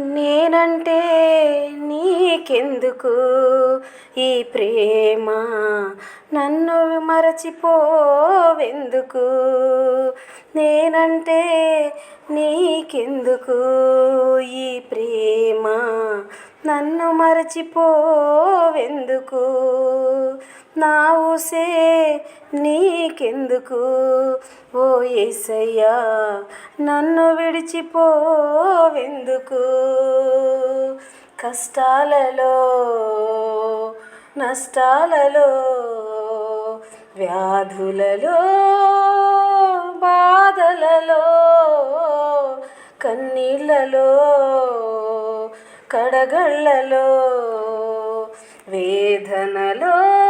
నేనంటే నీకెందుకు ఈ ప్రేమ? నన్ను మరచిపోవెందుకు? నేనంటే నీకెందుకు ఈ ప్రేమ? నన్ను మరచిపోవెందుకు? నా ఊసే నీకెందుకు? ఓ ఏసయ్యా నన్ను విడిచిపోవెందుకు? కష్టాలలో నష్టాలలో వ్యాధులలో బాధలలో కన్నీళ్ళలో కడగళ్ళలో వేదనలో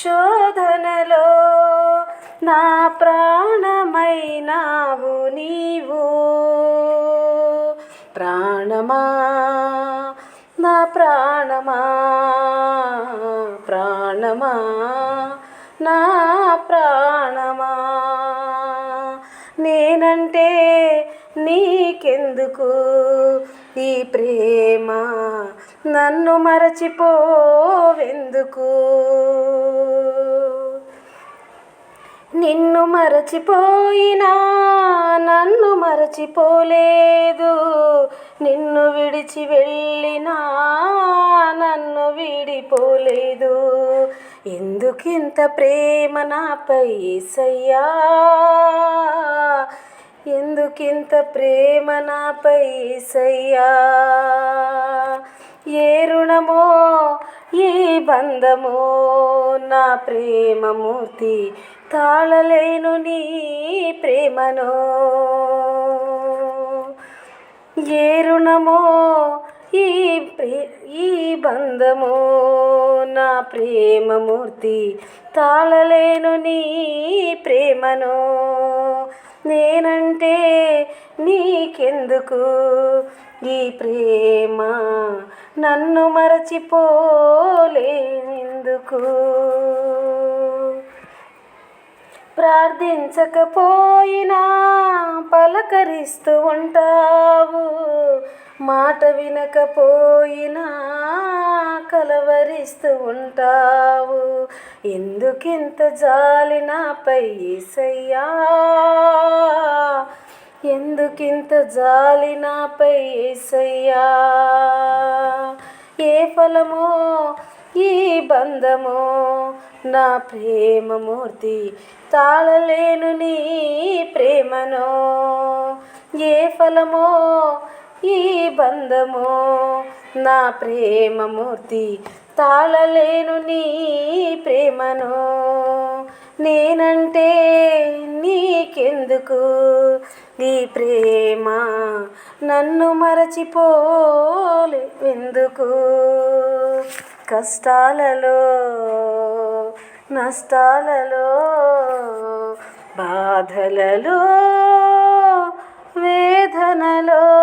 శోధనలో నా ప్రాణమైనావు నీవు. ప్రాణమా? నా ప్రాణమా? ప్రాణమా? నా ప్రాణమా? నేనంటే నీకెందుకు ఈ ప్రేమ? నన్ను మరచిపోవెందుకు? నిన్ను మరచిపోయినా నన్ను మరచిపోలేదు. నిన్ను విడిచి వెళ్ళినా నన్ను విడిపోలేదు. ఎందుకింత ప్రేమ నాపై ఏసయ్యా? ఎందుకింత ప్రేమ నాపై సయ్యా? ఏ రుణమో ఈ బంధమో నా ప్రేమమూర్తి తాళలేను నీ ప్రేమను. ఏ రుణమో ఈ ప్రే ఈ బంధమో నా ప్రేమమూర్తి తాళలేను నీ ప్రేమను. నేనంటే నీకెందుకు? ఈ ప్రేమ నన్ను మరచిపోలేందుకు ప్రార్థించకపోయినా పలకరిస్తూ ఉంటావు. మాట వినకపోయినా కలవరిస్తూ ఉంటావు. ఎందుకింత జాలి నాపై ఏసయ్యా? ఎందుకింత జాలి నాపై ఏసయ్యా? ఏ ఫలమో ఈ బంధమో నా ప్రేమమూర్తి తాళలేను నీ ప్రేమను. ఏ ఫలమో ఈ బంధము నా ప్రేమమూర్తి తాళలేను నీ ప్రేమను. నేనంటే నీకెందుకు? నీ ప్రేమ నన్ను మరచిపోలే ఎందుకు కష్టాలలో నష్టాలలో బాధలలో వేదనలో